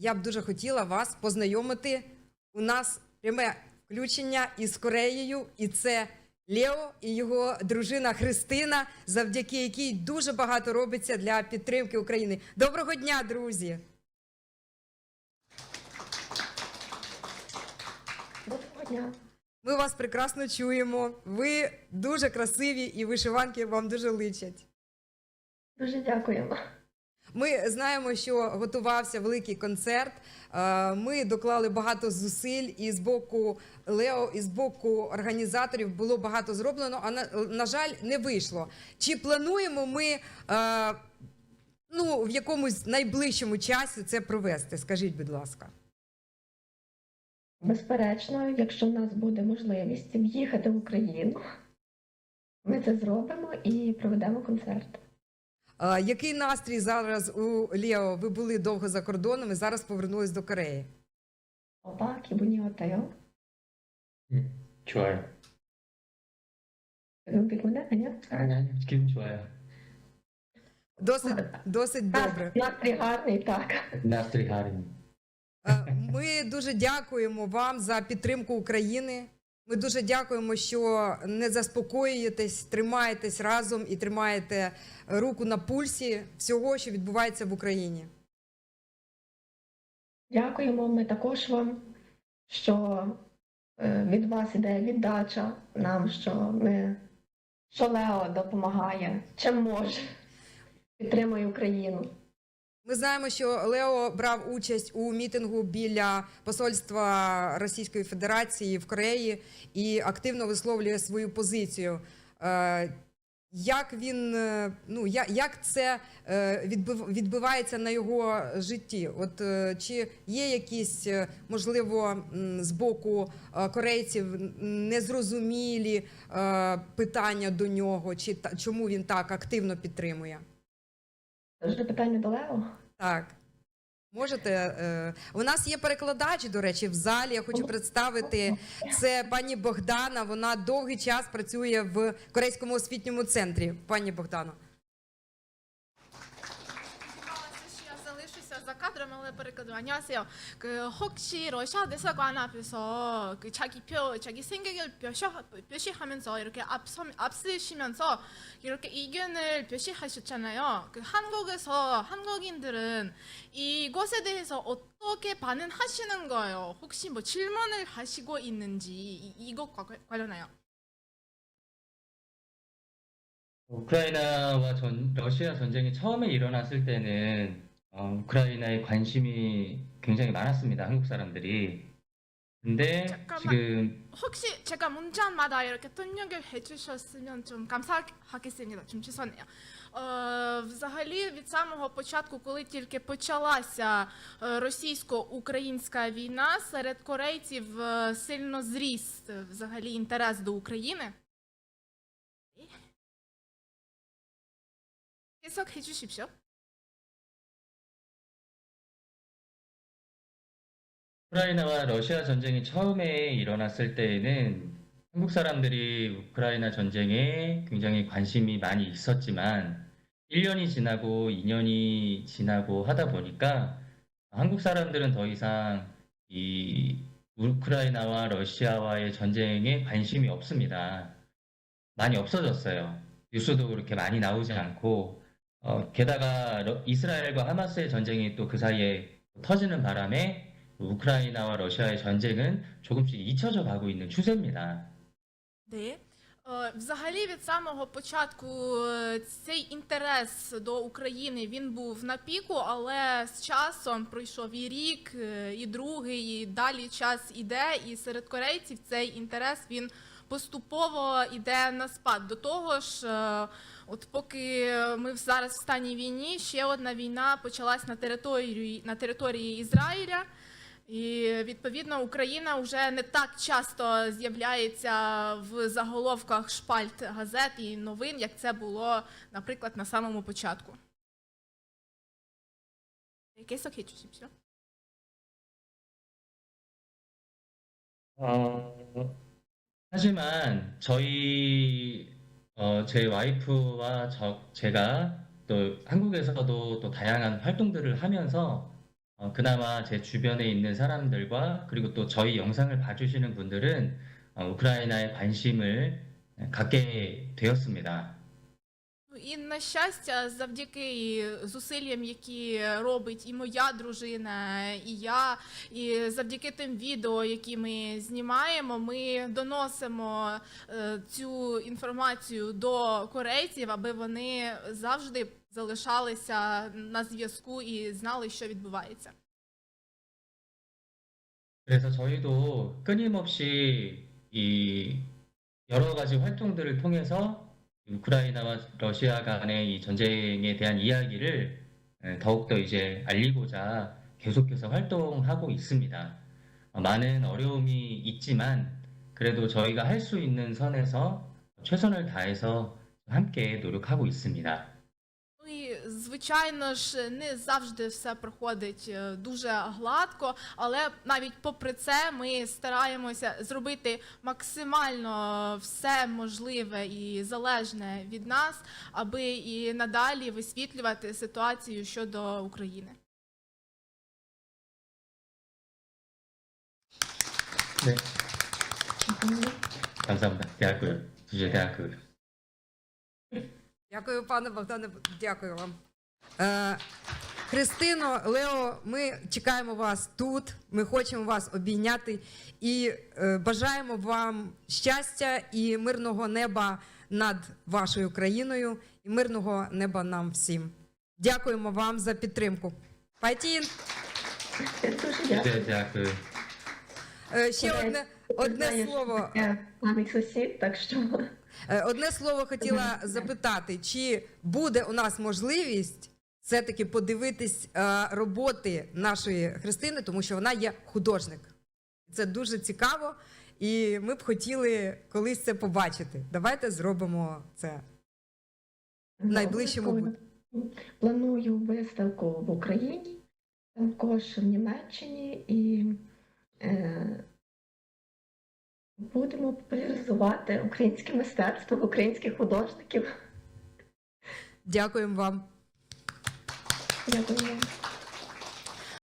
я б дуже хотіла вас познайомити. У нас пряме включення із Кореєю, і це Лео і його дружина Христина, завдяки якій дуже багато робиться для підтримки України. Доброго дня, друзі! Доброго дня. Ми вас прекрасно чуємо. Ви дуже красиві і вишиванки вам дуже личать. Дуже дякуємо. Ми знаємо, що готувався великий концерт. Е, Ми доклали багато зусиль, і з боку Лео, і з боку організаторів було багато зроблено. А на, на жаль, не вийшло. Чи плануємо ми е, ну, в якомусь найближчому часі це провести? Скажіть, будь ласка. Безперечно, якщо в нас буде можливість в'їхати в Україну, ми це зробимо і проведемо концерт. Який настрій зараз у Лео? Ви були довго за кордоном і зараз повернулись до Кореї? Опа, кібуні отел. Ну, чуваю. Досить, досить добре. Настрій гарний, так. Настрій гарний. Ми дуже дякуємо вам за підтримку України. Ми дуже дякуємо, що не заспокоюєтесь, тримаєтесь разом і тримаєте руку на пульсі всього, що відбувається в Україні. Дякуємо ми також вам, що е, від вас іде віддача нам, що ми що Лео допомагає, чим може, підтримує Україну. Ми знаємо, що Лео брав участь у мітингу біля посольства Російської Федерації в Кореї і активно висловлює свою позицію. Е, Як він е, ну як це е, відбивається на його житті? От чи є якісь можливо з боку корейців незрозумілі питання до нього, чи чому він так активно підтримує? Вже питання до Лео. Так. Можете. Е, у нас є перекладач, до речі, в залі. Я хочу представити. Це пані Богдана. Вона довгий час працює в Корейському освітньому центрі. Пані Богдано. 알아버렸거든요. 안녕하세요. 그 혹시 러시아 대사관 앞에서 그 자기 표 자기 생각을 표시 표시하면서 이렇게 앞서 앞서시면서 이렇게 의견을 표시하셨잖아요. 그 한국에서 한국인들은 이것에 대해서 어떻게 반응하시는 거예요? 혹시 뭐 질문을 하시고 있는지 이, 이것과 관련하여. 우크라이나와 전, 러시아 전쟁이 처음에 일어났을 때는 어, 우크라이나에 관심이 굉장히 많았습니다. 한국 사람들이. 근데 잠깐만. 지금 혹시 제가 문자마다 이렇게 통역을 해주셨으면 좀 감사하겠습니다. 좀 죄송해요. Е, взагалі, від самого початку, коли тільки почалася е, російсько-українська війна, серед корейців е, сильно зріс е, взагалі інтерес до України. 해석해 주십시오. 우크라이나와 러시아 전쟁이 처음에 일어났을 때에는 한국 사람들이 우크라이나 전쟁에 굉장히 관심이 많이 있었지만 1년이 지나고 2년이 지나고 하다 보니까 한국 사람들은 더 이상 이 우크라이나와 러시아와의 전쟁에 관심이 없습니다. 많이 없어졌어요. 뉴스도 그렇게 많이 나오지 않고 어, 게다가 러- 이스라엘과 하마스의 전쟁이 또 그 사이에 터지는 바람에 우크라이나와 러시아의 전쟁은 조금씩 잊혀져 가고 있는 추세입니다. Де? Е, Взагалі від самого початку е, цей інтерес до України він був на піку, але з часом пройшов і рік, е, і другий, і далі час іде, і серед корейців цей інтерес він поступово йде на спад. До того ж, е, от поки ми зараз в стані війні, ще одна війна почалась на території на території Ізраїля. І відповідно Україна вже не так часто з'являється в заголовках шпальт газет і новин, як це було, наприклад, на самому початку. 계속 해주십시오. 어, 하지만 저희 어, 제 와이프와 저 제가 또 한국에서도 또 다양한 활동들을 하면서 어, 그나마 제 주변에 있는 사람들과 그리고 또 저희 영상을 봐주시는 분들은 어, 우크라이나에 관심을 갖게 되었습니다. Ну, І на щастя, завдяки зусиллям, які робить і моя дружина, і я, і завдяки тим відео, які ми знімаємо, ми доносимо е, цю інформацію до корейців, аби вони завжди залишалися на зв'язку і знали, що відбувається. 그래서 저희도 끊임없이 이 여러 가지 활동들을 통해서 우크라이나와 러시아 간의 이 전쟁에 대한 이야기를 에, 더욱더 이제 알리고자 계속해서 활동하고 있습니다. 어, 많은 어려움이 있지만 그래도 저희가 할 수 있는 선에서 최선을 다해서 함께 노력하고 있습니다. Звичайно ж, не завжди все проходить е, дуже гладко, але навіть попри це ми стараємося зробити максимально е, все можливе і залежне від нас, аби і надалі висвітлювати ситуацію щодо України. Дякую. Дякую. Дякую, пане Богдане. Дякую вам. Е, Христино, Лео, ми чекаємо вас тут. Ми хочемо вас обійняти і е, бажаємо вам щастя і мирного неба над вашою країною і мирного неба нам всім. Дякуємо вам за підтримку. Пайтін! Дуже дякую. Е, ще одне одне слово. Мамі сусід, так що. Одне слово хотіла запитати, чи буде у нас можливість все-таки подивитись е, роботи нашої Христини, тому що вона є художник. Це дуже цікаво, і ми б хотіли колись це побачити. Давайте зробимо це. В найближчому Планую виставку в Україні, також в Німеччині і е, будемо популяризувати українське мистецтво, українських художників. Дякуємо вам. Дякую вам.